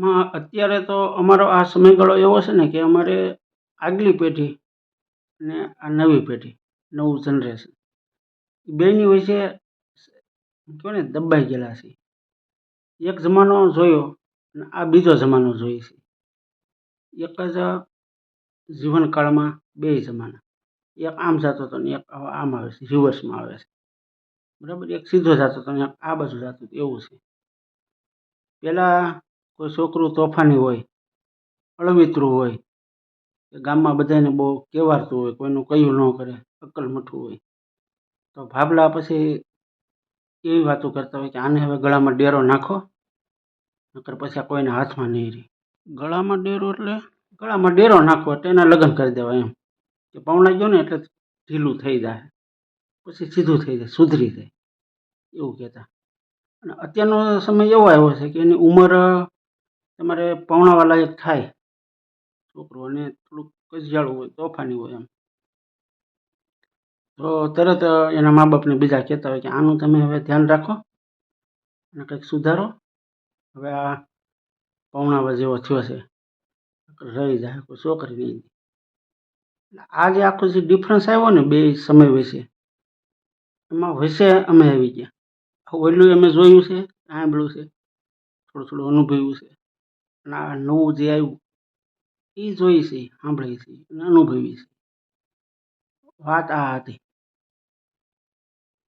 માં અત્યારે તો અમારો આ સમયગાળો એવો છે ને કે અમારે આગલી પેઢી ને આ નવી પેઢી, નવું જનરેશન બેની વચ્ચે કહો ને, દબાઈ ગયેલા છે. એક જમાનો જોયો અને આ બીજો જમાનો જોઈએ છે. એક જ જીવનકાળમાં બેય જમાના. એક આમ જતો હતો ને એક આમ આવે છે રિવર્સમાં આવે છે. બરાબર? એક સીધો જતો હતો ને આ બાજુ જતો હતો, એવું છે. પહેલાં કોઈ છોકરું તોફાની હોય અળવિતરું હોય, કે ગામમાં બધાયને બહુ કહેવાતું હોય, કોઈનું કયું ન કરે અક્કલમઠું હોય. તો ભાભલા પછી એવી વાતો કરતા હોય કે આને હવે ગળામાં ડેરો નાખો, નકર પછી આ કોઈના હાથમાં નહીં રહે. ગળામાં ડેરો એટલે ગળામાં ડેરો નાખો એટલે એના લગ્ન કરી દેવાય એમ. કે પૌણા ગયો ને એટલે ઢીલું થઈ જાય, પછી સીધું થઈ જાય, સુધરી જાય, એવું કહેતા. અને અત્યારનો સમય એવો આવ્યો છે કે એની ઉંમર તમારે પૌણાવા લાયક થાય. છોકરો અને થોડુંક કજિયાળું હોય, તોફાની હોય એમ. તો તરત એના મા બાપને બીજા કહેતા હોય કે આનું તમે હવે ધ્યાન રાખો અને કંઈક સુધારો. હવે આ પૌણાવા જેવો થયો છે. રહી જાય, કોઈ છોકરી નહીં. આ જે આખો જે ડિફરન્સ આવ્યો ને બે સમય વિશે, એમાં વિશે અમે આવી ગયા. ઓલું અમે જોયું છે, સાંભળ્યું છે થોડું થોડું અનુભવ્યું છે. અને આ નવું જે આવ્યું એ જોઈ છે, સાંભળી છે, અને અનુભવી છે. વાત આ હતી.